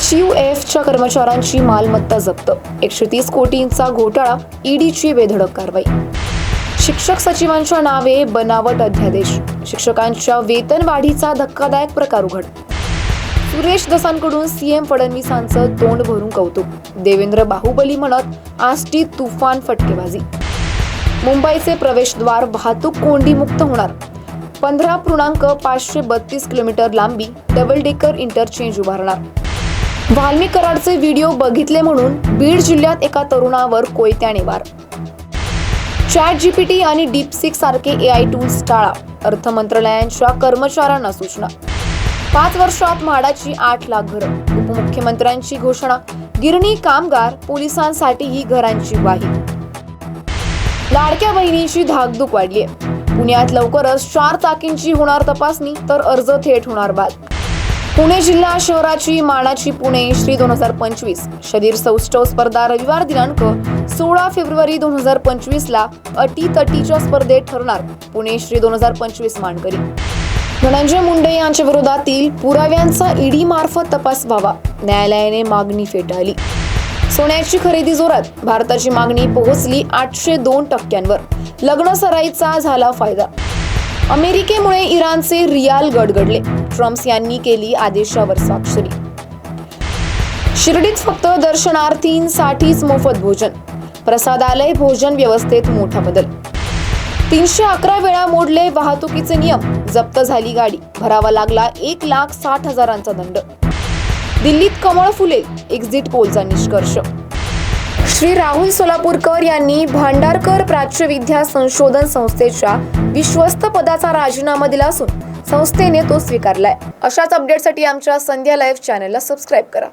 H U एफच्या कर्मचाऱ्यांची मालमत्ता जप्त. एकशे तीस कोटींचा घोटाळा ईडीची बेधडक कारवाई. शिक्षक सचिवांच्या नावे बनावट अध्यादेश. शिक्षकांच्या वेतन वाढीचा धक्कादायक प्रकार उघड. सुरेश दसांकडून सीएम फडणवीसांचं तोंड भरून कौतुक. देवेंद्र बाहुबली म्हणत आष्टी तुफान फटकेबाजी. मुंबईचे प्रवेशद्वार वाहतूक कोंडी मुक्त होणार. पंधरा पूर्णांक पाचशे बत्तीस किलोमीटर लांबी डबल डेकर इंटरचेंज उभारणार. वाल्मी कराडचे व्हिडिओ बघितले म्हणून बीड जिल्ह्यात एका तरुणावर कोयत्याने वार. चॅट जीपीटी आणि डीप सिक्स सारखे ए आय टूल्स टाळा अर्थ मंत्रालयांच्या कर्मचाऱ्यांना सूचना. पाच वर्षात म्हाडाची आठ लाख घरं उपमुख्यमंत्र्यांची घोषणा गिरणी कामगार पोलिसांसाठी ही घरांची ग्वाही लाडक्या बहिणींची धाकधूक वाढली पुण्यात लवकरच चार चाकींची होणार तपासणी तर अर्ज थेट होणार बाद. पुणे जिल्हा शहराची मानाची पुणे श्री दोन हजार पंचवीस. शरीर सौष्ठव स्पर्धा रविवार दिनांक सोळा फेब्रुवारी दोन हजार पंचवीस ला अटी तटीच्या स्पर्धेत ठरणार पुणे श्री दोन हजार पंचवीस मानकरी. धनंजय मुंडे यांच्या विरोधातील पुराव्यांचा ईडी मार्फत तपास व्हावा. न्यायालयाने मागणी फेटाळली. सोन्याची खरेदी जोरात. भारताची मागणी पोहोचली आठशे दोन टक्क्यांवर. लग्न सराईचा झाला फायदा. अमेरिकेमुळे इराणचे रियाल गडगडले. ट्रम्प यांनी केली आदेशावर स्वाक्षरी. शिर्डीत फक्त दर्शनार्थींसाठीच मोफत भोजन. प्रसादालय भोजन व्यवस्थेत मोठा बदल. तीनशे अकरा वेळा मोडले वाहतुकीचे नियम. जप्त झाली गाडी. भरावा लागला एक लाख साठ हजारांचा दंड. दिल्लीत कमळ फुले. एक्झिट पोलचा निष्कर्ष. श्री राहुल सोलापूरकर यांनी भांडारकर प्राच्यविद्या संशोधन संस्थेच्या विश्वस्त पदाचा राजीनामा दिला असून संस्थेने तो स्वीकारलाय. अशाच अपडेटसाठी आमच्या संध्या लाईव्ह चॅनलला सबस्क्राईब करा.